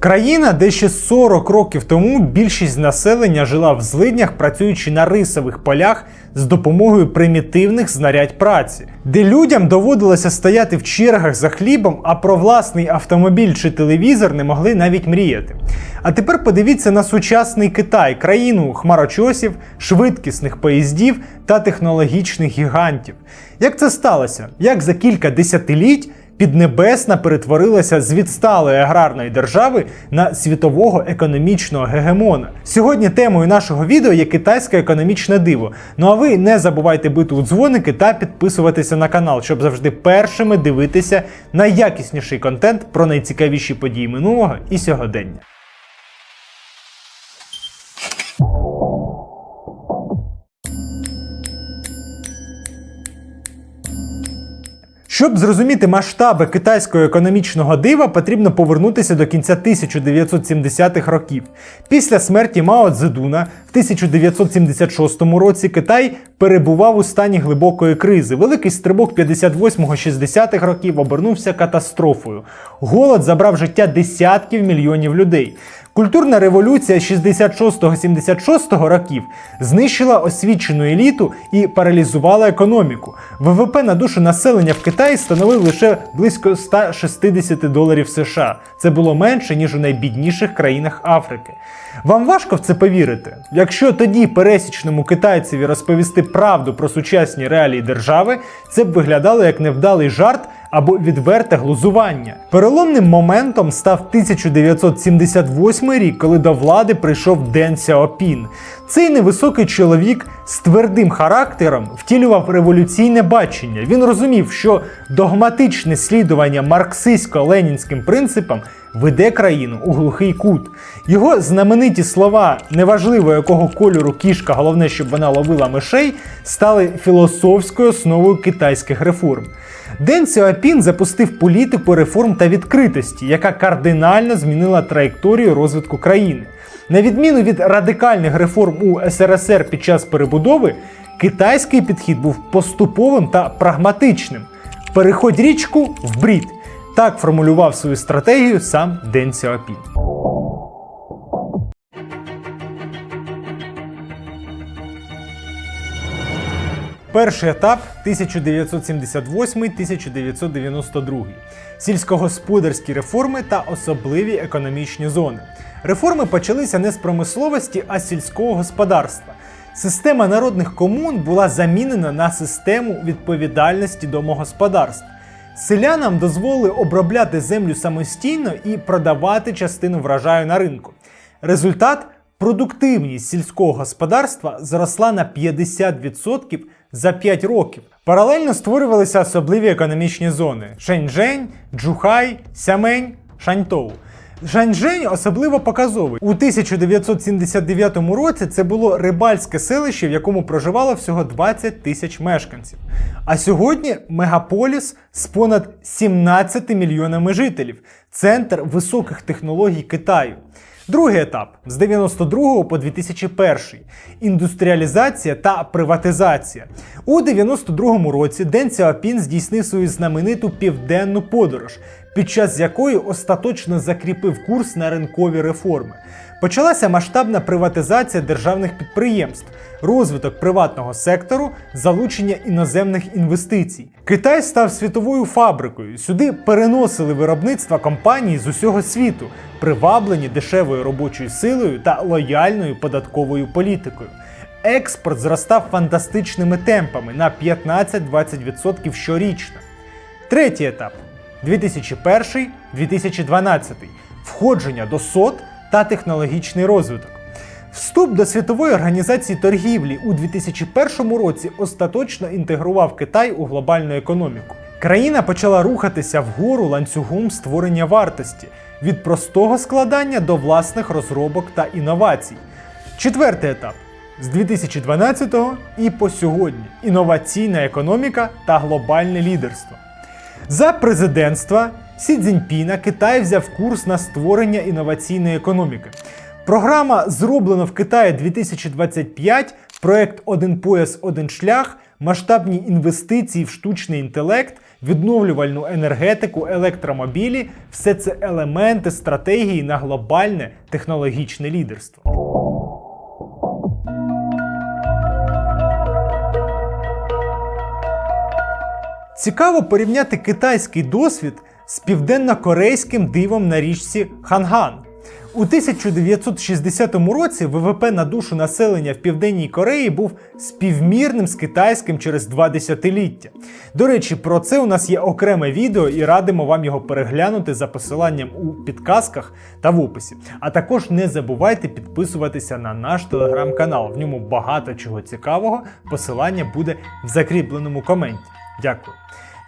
Країна, де ще 40 років тому більшість населення жила в злиднях, працюючи на рисових полях з допомогою примітивних знарядь праці, де людям доводилося стояти в чергах за хлібом, а про власний автомобіль чи телевізор не могли навіть мріяти. А тепер подивіться на сучасний Китай, країну хмарочосів, швидкісних поїздів та технологічних гігантів. Як це сталося? Як за кілька десятиліть Піднебесна перетворилася з відсталої аграрної держави на світового економічного гегемона. Сьогодні темою нашого відео є китайське економічне диво. Ну а ви не забувайте бити у дзвоники та підписуватися на канал, щоб завжди першими дивитися найякісніший контент про найцікавіші події минулого і сьогодення. Щоб зрозуміти масштаби китайського економічного дива, потрібно повернутися до кінця 1970-х років. Після смерті Мао Цзедуна в 1976 році Китай перебував у стані глибокої кризи. Великий стрибок 58-60-х років обернувся катастрофою. Голод забрав життя десятків мільйонів людей. Культурна революція 66-76 років знищила освічену еліту і паралізувала економіку. ВВП на душу населення в Китаї становив лише близько 160 доларів США. Це було менше ніж у найбідніших країнах Африки. Вам важко в це повірити? Якщо тоді пересічному китайцеві розповісти правду про сучасні реалії держави, це б виглядало як невдалий жарт або відверте глузування. Переломним моментом став 1978 рік, коли до влади прийшов Ден Сяопін. Цей невисокий чоловік з твердим характером втілював революційне бачення. Він розумів, що догматичне слідування марксистсько-ленінським принципам веде країну у глухий кут. Його знамениті слова, неважливо якого кольору кішка, головне, щоб вона ловила мишей, стали філософською основою китайських реформ. Ден Сяопін запустив політику реформ та відкритості, яка кардинально змінила траєкторію розвитку країни. На відміну від радикальних реформ у СРСР під час перебудови, китайський підхід був поступовим та прагматичним. Переходь річку в брід. Так формулював свою стратегію сам Ден Сяопін. Перший етап 1978-1992. Сільськогосподарські реформи та особливі економічні зони. Реформи почалися не з промисловості, а з сільського господарства. Система народних комун була замінена на систему відповідальності домогосподарств. Селянам дозволили обробляти землю самостійно і продавати частину врожаю на ринку. Результат продуктивність сільського господарства зросла на 50% за 5 років. Паралельно створювалися особливі економічні зони: Шеньчжень, Джухай, Сямень, Шаньтоу. Шаньчжень особливо показовий. У 1979 році це було рибальське селище, в якому проживало всього 20 тисяч мешканців. А сьогодні мегаполіс з понад 17 мільйонами жителів, центр високих технологій Китаю. Другий етап з 92 по 2001 індустріалізація та приватизація. У 92 році Ден Сяопін здійснив свою знамениту південну подорож, під час якої остаточно закріпив курс на ринкові реформи. Почалася масштабна приватизація державних підприємств, розвиток приватного сектору, залучення іноземних інвестицій. Китай став світовою фабрикою. Сюди переносили виробництва компаній з усього світу, приваблені дешевою робочою силою та лояльною податковою політикою. Експорт зростав фантастичними темпами на 15-20% щорічно. Третій етап 2001-2012 входження до СОТ та технологічний розвиток. Вступ до Світової організації торгівлі у 2001 році остаточно інтегрував Китай у глобальну економіку. Країна почала рухатися вгору ланцюгом створення вартості від простого складання до власних розробок та інновацій. Четвертий етап з 2012 і по сьогодні інноваційна економіка та глобальне лідерство. За президентства Сі Цзіньпіна Китай взяв курс на створення інноваційної економіки. Програма зроблено в Китаї 2025, проект Один пояс, один шлях, масштабні інвестиції в штучний інтелект, відновлювальну енергетику, електромобілі все це елементи стратегії на глобальне технологічне лідерство. Цікаво порівняти китайський досвід з південно-корейським дивом на річці Ханган. У 1960 році ВВП на душу населення в Південній Кореї був співмірним з китайським через два десятиліття. До речі, про це у нас є окреме відео і радимо вам його переглянути за посиланням у підказках та в описі. А також не забувайте підписуватися на наш телеграм-канал. В ньому багато чого цікавого. Посилання буде в закріпленому коменті. Дякую.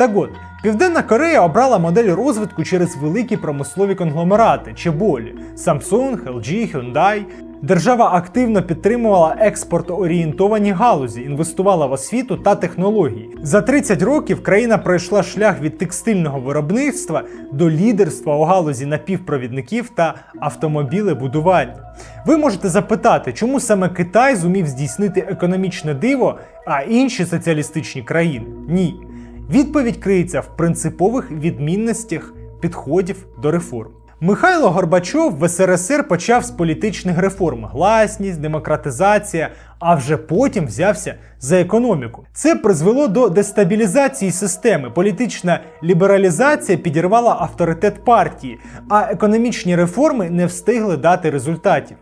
Так от, Південна Корея обрала модель розвитку через великі промислові конгломерати чеболі Samsung, LG, Hyundai. Держава активно підтримувала експортоорієнтовані галузі, інвестувала в освіту та технології. За 30 років країна пройшла шлях від текстильного виробництва до лідерства у галузі напівпровідників та автомобілебудування. Ви можете запитати, чому саме Китай зумів здійснити економічне диво, а інші соціалістичні країни ні. Відповідь криється в принципових відмінностях підходів до реформ. Михайло Горбачов в СРСР почав з політичних реформ: гласність, демократизація, а вже потім взявся за економіку. Це призвело до дестабілізації системи. Політична лібералізація підірвала авторитет партії, а економічні реформи не встигли дати результатів.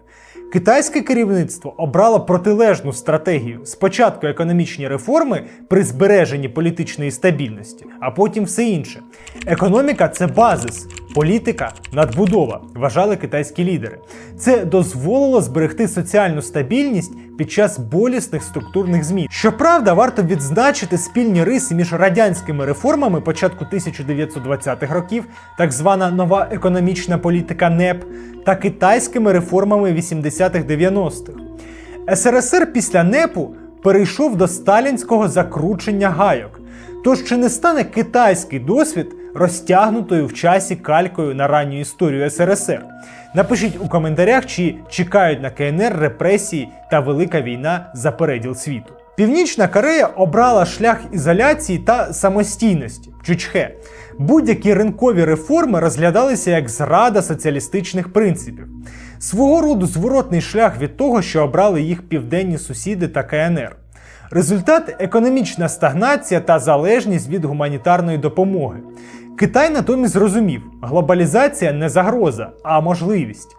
Китайське керівництво обрало протилежну стратегію: спочатку економічні реформи при збереженні політичної стабільності, а потім все інше. Економіка це базис, політика надбудова, вважали китайські лідери. Це дозволило зберегти соціальну стабільність під час болісних структурних змін. Щоправда, варто відзначити спільні риси між радянськими реформами початку 1920-х років, так звана нова економічна політика НЕП, та китайськими реформами 80-х-90-х. СРСР після НЕПу перейшов до сталінського закручення гайок. Тож чи не стане китайський досвід розтягнутою в часі калькою на ранню історію СРСР? Напишіть у коментарях, чи чекають на КНР репресії та велика війна за переділ світу. Північна Корея обрала шлях ізоляції та самостійності Чучхе. Будь-які ринкові реформи розглядалися як зрада соціалістичних принципів. Свого роду зворотний шлях від того, що обрали їх південні сусіди та КНР. Результат економічна стагнація та залежність від гуманітарної допомоги. Китай натомість зрозумів, глобалізація не загроза, а можливість.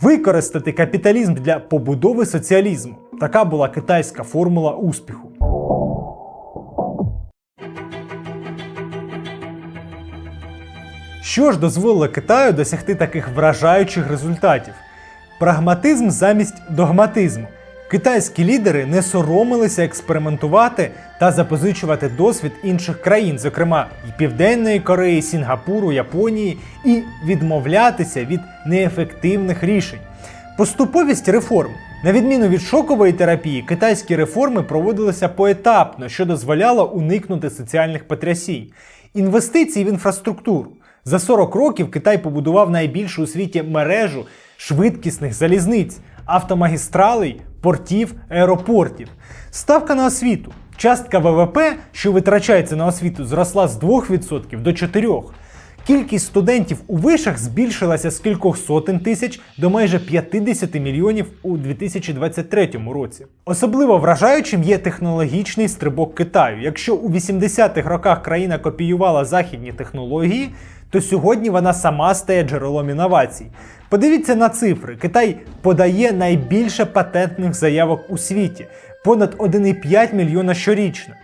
Використати капіталізм для побудови соціалізму. Така була китайська формула успіху. Що ж дозволило Китаю досягти таких вражаючих результатів? Прагматизм замість догматизму. Китайські лідери не соромилися експериментувати та запозичувати досвід інших країн, зокрема й Південної Кореї, Сінгапуру, Японії, і відмовлятися від неефективних рішень. Поступовість реформ. На відміну від шокової терапії, китайські реформи проводилися поетапно, що дозволяло уникнути соціальних потрясінь. Інвестиції в інфраструктуру. За 40 років Китай побудував найбільшу у світі мережу швидкісних залізниць, автомагістралей, портів, аеропортів. Ставка на освіту. Частка ВВП, що витрачається на освіту, зросла з 2% до 4%. Кількість студентів у вишах збільшилася з кількох сотень тисяч до майже 50 мільйонів у 2023 році. Особливо вражаючим є технологічний стрибок Китаю. Якщо у 80-х роках країна копіювала західні технології, то сьогодні вона сама стає джерелом інновацій. Подивіться на цифри: Китай подає найбільше патентних заявок у світі понад 1,5 мільйона щорічно.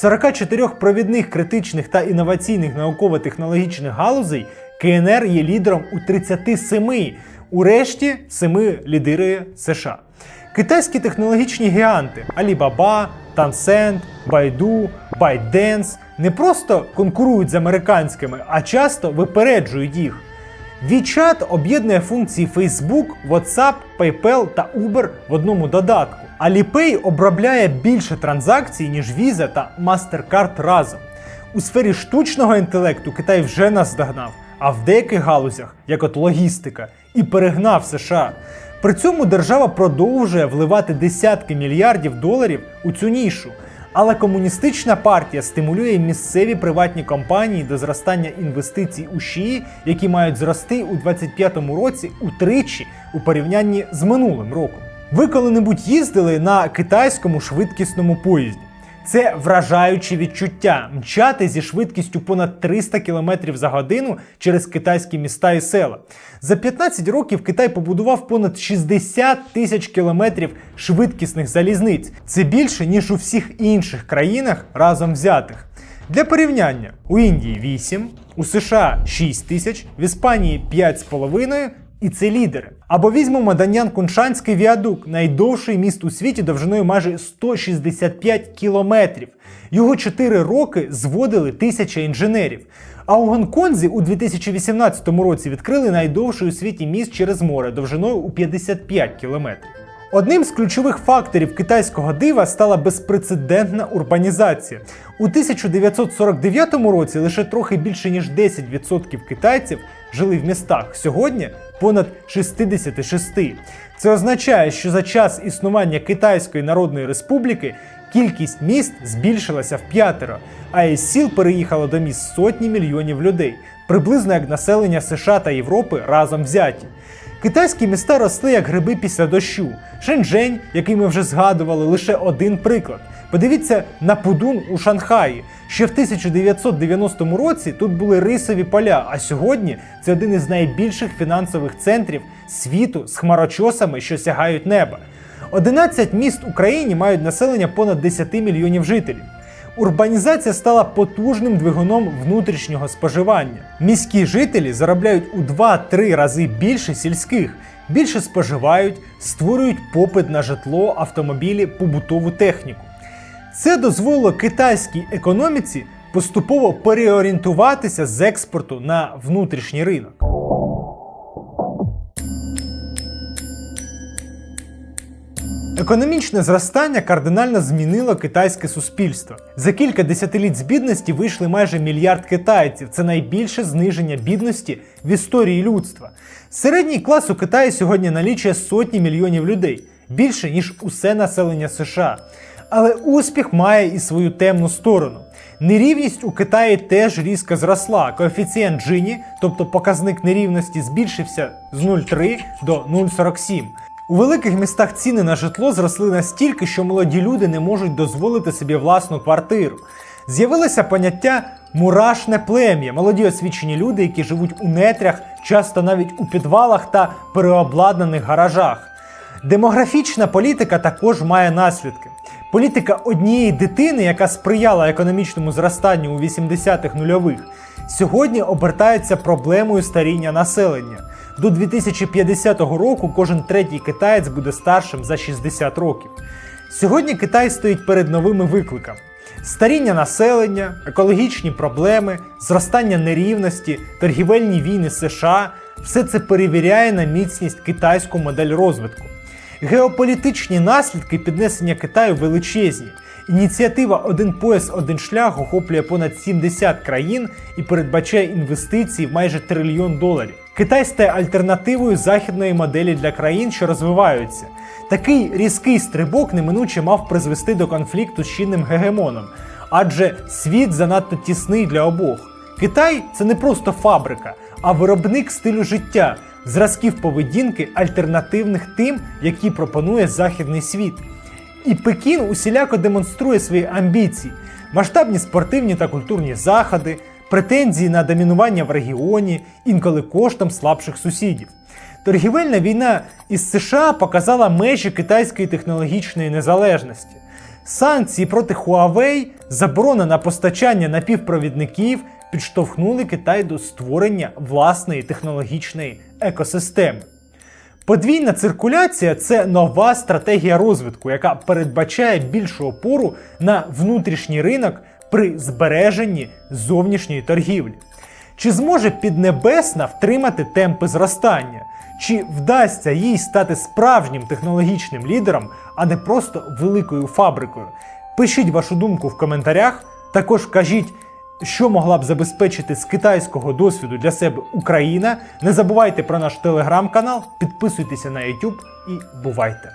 44 провідних критичних та інноваційних науково-технологічних галузей КНР є лідером у 37, у решті 7 лідирує США. Китайські технологічні гіганти Alibaba, Tencent, Baidu, ByteDance не просто конкурують з американськими, а часто випереджують їх. WeChat об'єднує функції Facebook, WhatsApp, PayPal та Uber в одному додатку. Alipay обробляє більше транзакцій, ніж Visa та MasterCard разом. У сфері штучного інтелекту Китай вже наздогнав, а в деяких галузях, як от логістика, і перегнав США. При цьому держава продовжує вливати десятки мільярдів доларів у цю нішу. Але комуністична партія стимулює місцеві приватні компанії до зростання інвестицій у ШІІ, які мають зрости у 2025 році утричі у порівнянні з минулим роком. Ви коли-небудь їздили на китайському швидкісному поїзді? Це вражаюче відчуття мчати зі швидкістю понад 300 км за годину через китайські міста і села. За 15 років Китай побудував понад 60 тисяч кілометрів швидкісних залізниць. Це більше ніж у всіх інших країнах разом взятих. Для порівняння у Індії 8, у США 6 тисяч, в Іспанії 5,5 і це лідери. Або візьмемо Данян Куншанський віадук, найдовший міст у світі довжиною майже 165 кілометрів. Його 4 роки зводили тисяча інженерів. А у Гонконзі у 2018 році відкрили найдовший у світі міст через море довжиною у 55 кілометрів. Одним з ключових факторів китайського дива стала безпрецедентна урбанізація. У 1949 році лише трохи більше ніж 10% китайців жили в містах. Сьогодні понад 66. Це означає, що за час існування Китайської Народної Республіки кількість міст збільшилася в п'ятеро, а із сіл переїхало до міст сотні мільйонів людей, приблизно як населення США та Європи разом взяті. Китайські міста росли як гриби після дощу. Шенжень, який ми вже згадували, лише один приклад. Подивіться на Пудун у Шанхаї. Ще в 1990 році тут були рисові поля, а сьогодні це один із найбільших фінансових центрів світу з хмарочосами, що сягають неба. 11 міст Україні мають населення понад 10 мільйонів жителів. Урбанізація стала потужним двигуном внутрішнього споживання. Міські жителі заробляють у 2-3 рази більше сільських, більше споживають, створюють попит на житло, автомобілі, побутову техніку. Це дозволило китайській економіці поступово переорієнтуватися з експорту на внутрішній ринок. Економічне зростання кардинально змінило китайське суспільство. За кілька десятиліть з бідності вийшли майже мільярд китайців. Це найбільше зниження бідності в історії людства. Середній клас у Китаї сьогодні налічує сотні мільйонів людей, більше ніж усе населення США. Але успіх має і свою темну сторону. Нерівність у Китаї теж різко зросла. Коефіцієнт Джині, тобто показник нерівності, збільшився з 0,3 до 0,47. У великих містах ціни на житло зросли настільки, що молоді люди не можуть дозволити собі власну квартиру. З'явилося поняття мурашне плем'я, молоді освічені люди, які живуть у нетрях, часто навіть у підвалах та переобладнаних гаражах. Демографічна політика також має наслідки. Політика однієї дитини, яка сприяла економічному зростанню у 80-х нульових, сьогодні обертається проблемою старіння населення. До 2050 року кожен третій китаєць буде старшим за 60 років. Сьогодні Китай стоїть перед новими викликами: старіння населення, екологічні проблеми, зростання нерівності, торгівельні війни США все це перевіряє на міцність китайську модель розвитку. Геополітичні наслідки піднесення Китаю величезні. Ініціатива Один пояс, один шлях охоплює понад 70 країн і передбачає інвестиції в майже трильйон доларів. Китай стає альтернативою західної моделі для країн, що розвиваються. Такий різкий стрибок неминуче мав призвести до конфлікту з чинним гегемоном, адже світ занадто тісний для обох. Китай це не просто фабрика, а виробник стилю життя, зразків поведінки, альтернативних тим, які пропонує західний світ. І Пекін усіляко демонструє свої амбіції, масштабні спортивні та культурні заходи, претензії на домінування в регіоні, інколи коштом слабших сусідів. Торгівельна війна із США показала межі китайської технологічної незалежності. Санкції проти Huawei, заборона на постачання напівпровідників підштовхнули Китай до створення власної технологічної екосистеми. Подвійна циркуляція це нова стратегія розвитку, яка передбачає більшу опору на внутрішній ринок при збереженні зовнішньої торгівлі. Чи зможе Піднебесна втримати темпи зростання? Чи вдасться їй стати справжнім технологічним лідером, а не просто великою фабрикою? Пишіть вашу думку в коментарях. Також кажіть, що могла б забезпечити з китайського досвіду для себе Україна. Не забувайте про наш телеграм-канал, підписуйтеся на YouTube і бувайте!